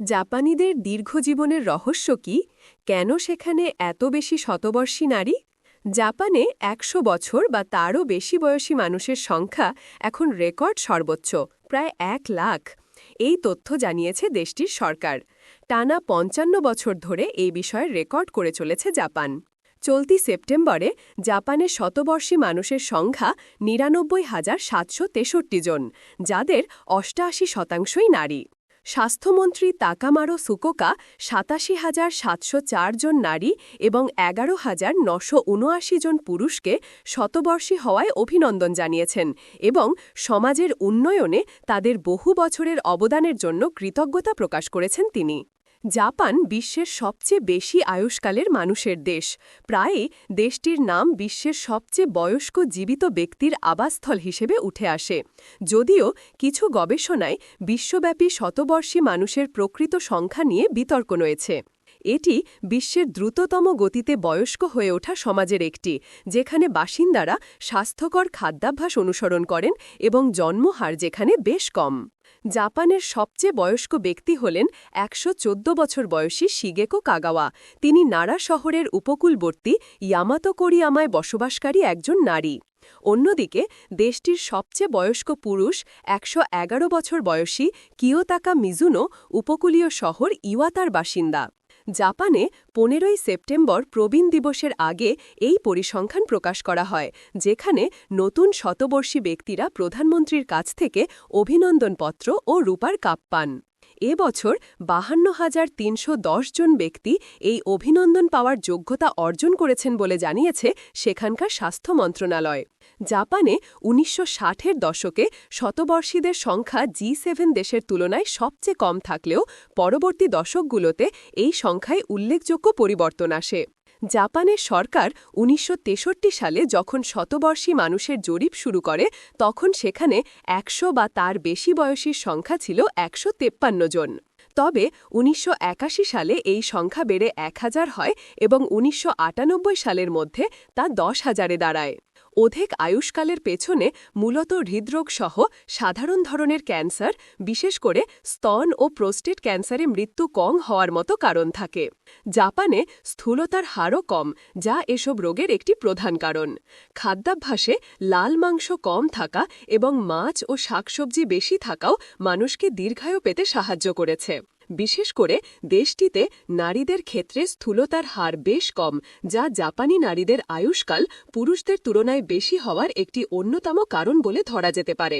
জাপানিদের দীর্ঘ জীবনের রহস্য কি? কেন সেখানে এত বেশি শতবর্ষী নারী? জাপানে একশো বছর বা তারও বেশি বয়সী মানুষের সংখ্যা এখন রেকর্ড সর্বোচ্চ, প্রায় এক লাখ। এই তথ্য জানিয়েছে দেশটির সরকার। টানা পঞ্চান্ন বছর ধরে এই বিষয়ে রেকর্ড করে চলেছে জাপান। চলতি সেপ্টেম্বরে জাপানের শতবর্ষী মানুষের সংখ্যা নিরানব্বই হাজার সাতশো তেষট্টি জন, যাদের অষ্টাশি শতাংশই নারী। স্বাস্থ্যমন্ত্রী তাকামারো সুকোকা সাতাশি হাজার সাতশো জন নারী এবং এগারো হাজার নশো উনআশি জন পুরুষকে শতবর্ষী হওয়ায় অভিনন্দন জানিয়েছেন এবং সমাজের উন্নয়নে তাদের বহু বছরের অবদানের জন্য কৃতজ্ঞতা প্রকাশ করেছেন তিনি। জাপান বিশ্বের সবচেয়ে বেশি আয়ুষ্কালের মানুষের দেশ। প্রায়ই দেশটির নাম বিশ্বের সবচেয়ে বয়স্ক জীবিত ব্যক্তির আবাসস্থল হিসেবে উঠে আসে। যদিও কিছু গবেষণায় বিশ্বব্যাপী শতবর্ষী মানুষের প্রকৃত সংখ্যা নিয়ে বিতর্ক রয়েছে। এটি বিশ্বের দ্রুততম গতিতে বয়স্ক হয়ে ওঠা সমাজের একটি, যেখানে বাসিন্দারা স্বাস্থ্যকর খাদ্যাভ্যাস অনুসরণ করেন এবং জন্মহার যেখানে বেশ কম। জাপানের সবচেয়ে বয়স্ক ব্যক্তি হলেন একশো চোদ্দ বছর বয়সী শিগেকো কাগাওয়া। তিনি নারা শহরের উপকূলবর্তী ইয়ামাতো কোরিয়ামায় বসবাসকারী একজন নারী। অন্যদিকে, দেশটির সবচেয়ে বয়স্ক পুরুষ একশো এগারো বছর বয়সী কিয়োতাকা মিজুনো উপকূলীয় শহর ইওয়াতার বাসিন্দা। জাপানে পনেরোই সেপ্টেম্বর প্রবীণ দিবসের আগে এই পরিসংখ্যান প্রকাশ করা হয়, যেখানে নতুন শতবর্ষী ব্যক্তিরা প্রধানমন্ত্রীর কাছ থেকে অভিনন্দনপত্র ও রূপার কাপ পান। এ বছর বাহান্ন হাজার তিনশো জন ব্যক্তি এই অভিনন্দন পাওয়ার যোগ্যতা অর্জন করেছেন বলে জানিয়েছে সেখানকার স্বাস্থ্য মন্ত্রণালয়। জাপানে উনিশশো ষাটের দশকে শতবর্ষীদের সংখ্যা জি সেভেন দেশের তুলনায় সবচেয়ে কম থাকলেও পরবর্তী দশকগুলোতে এই সংখ্যায় উল্লেখযোগ্য পরিবর্তন আসে। জাপানের সরকার উনিশশো তেষট্টি সালে যখন শতবর্ষী মানুষের জরিপ শুরু করে, তখন সেখানে একশো বা তার বেশি বয়সীর সংখ্যা ছিল একশো জন। তবে উনিশশো একাশি সালে এই সংখ্যা বেড়ে এক হাজার হয় এবং উনিশশো আটানব্বই সালের মধ্যে তা দশ হাজারে দাঁড়ায়। অধিক আয়ুষ্কালের পেছনে মূলত হৃদরোগ সহ সাধারণ ধরনের ক্যান্সার, বিশেষ করে স্তন ও প্রোস্টেট ক্যান্সারে মৃত্যু কম হওয়ার মতো কারণ থাকে। জাপানে স্থূলতার হারও কম, যা এসব রোগের একটি প্রধান কারণ। খাদ্যাভ্যাসে লাল মাংস কম থাকা এবং মাছ ও শাকসবজি বেশি থাকাও মানুষকে দীর্ঘায়ু পেতে সাহায্য করেছে। বিশেষ করে দেশটিতে নারীদের ক্ষেত্রে স্থূলতার হার বেশ কম, যা জাপানি নারীদের আয়ুষ্কাল পুরুষদের তুলনায় বেশি হওয়ার একটি অন্যতম কারণ বলে ধরা যেতে পারে।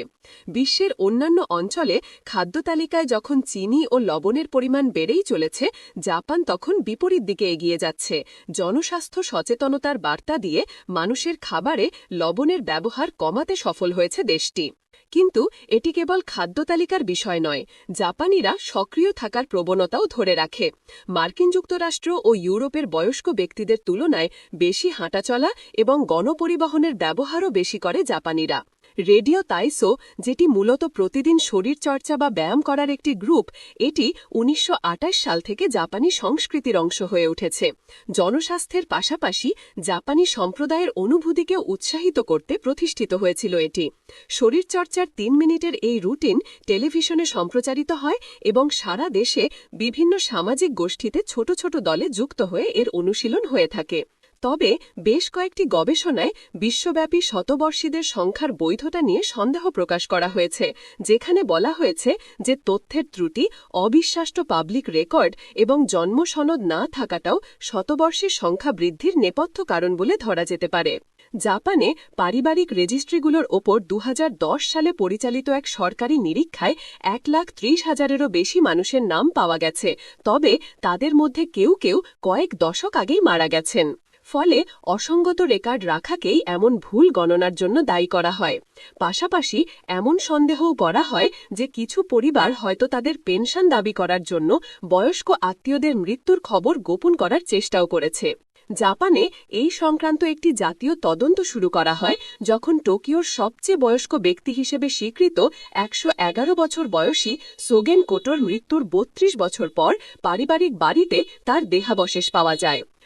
বিশ্বের অন্যান্য অঞ্চলে খাদ্য তালিকায় যখন চিনি ও লবণের পরিমাণ বেড়েই চলেছে, জাপান তখন বিপরীত দিকে এগিয়ে যাচ্ছে। জনস্বাস্থ্য সচেতনতার বার্তা দিয়ে মানুষের খাবারে লবণের ব্যবহার কমাতে সফল হয়েছে দেশটি। কিন্তু এটি কেবল খাদ্য তালিকার বিষয় নয়, জাপানিরা সক্রিয় থাকার প্রবণতাও ধরে রাখে। মার্কিন যুক্তরাষ্ট্র ও ইউরোপের বয়স্ক ব্যক্তিদের তুলনায় বেশি হাঁটাচলা এবং গণপরিবহনের ব্যবহারও বেশি করে জাপানিরা। রেডিও তাইসো, যেটি মূলত প্রতিদিন শরীরচর্চা বা ব্যায়াম করার একটি গ্রুপ, এটি উনিশশো আটাশ সাল থেকে জাপানি সংস্কৃতির অংশ হয়ে উঠেছে। জনস্বাস্থ্যের পাশাপাশি জাপানি সম্প্রদায়ের অনুভূতিকে উৎসাহিত করতে প্রতিষ্ঠিত হয়েছিল এটি। শরীরচর্চার তিন মিনিটের এই রুটিন টেলিভিশনে সম্প্রচারিত হয় এবং সারা দেশে বিভিন্ন সামাজিক গোষ্ঠীতে ছোট ছোট দলে যুক্ত হয়ে এর অনুশীলন হয়ে থাকে। তবে বেশ কয়েকটি গবেষণায় বিশ্বব্যাপী শতবর্ষীদের সংখ্যার বৈধতা নিয়ে সন্দেহ প্রকাশ করা হয়েছে, যেখানে বলা হয়েছে যে তথ্যের ত্রুটি, অবিশ্বাস্য পাবলিক রেকর্ড এবং জন্মসনদ না থাকাটাও শতবর্ষের সংখ্যা বৃদ্ধির নেপথ্য কারণ বলে ধরা যেতে পারে। জাপানে পারিবারিক রেজিস্ট্রিগুলোর ওপর দু হাজার দশ সালে পরিচালিত এক সরকারি নিরীক্ষায় এক লাখ ত্রিশ হাজারেরও বেশি মানুষের নাম পাওয়া গেছে, তবে তাদের মধ্যে কেউ কেউ কয়েক দশক আগেই মারা গেছেন। ফলে অসঙ্গত রেকর্ড রাখাকেই এমন ভুল গণনার জন্য দায়ী করা হয়। পাশাপাশি এমন সন্দেহও করা হয় যে কিছু পরিবার হয়তো তাদের পেনশন দাবি করার জন্য বয়স্ক আত্মীয়দের মৃত্যুর খবর গোপন করার চেষ্টাও করেছে। জাপানে এই সংক্রান্ত একটি জাতীয় তদন্ত শুরু করা হয়, যখন টোকিওর সবচেয়ে বয়স্ক ব্যক্তি হিসেবে স্বীকৃত একশো এগারো বছর বয়সী সোগেন কোটোর মৃত্যুর বত্রিশ বছর পর পারিবারিক বাড়িতে তার দেহাবশেষ পাওয়া যায়।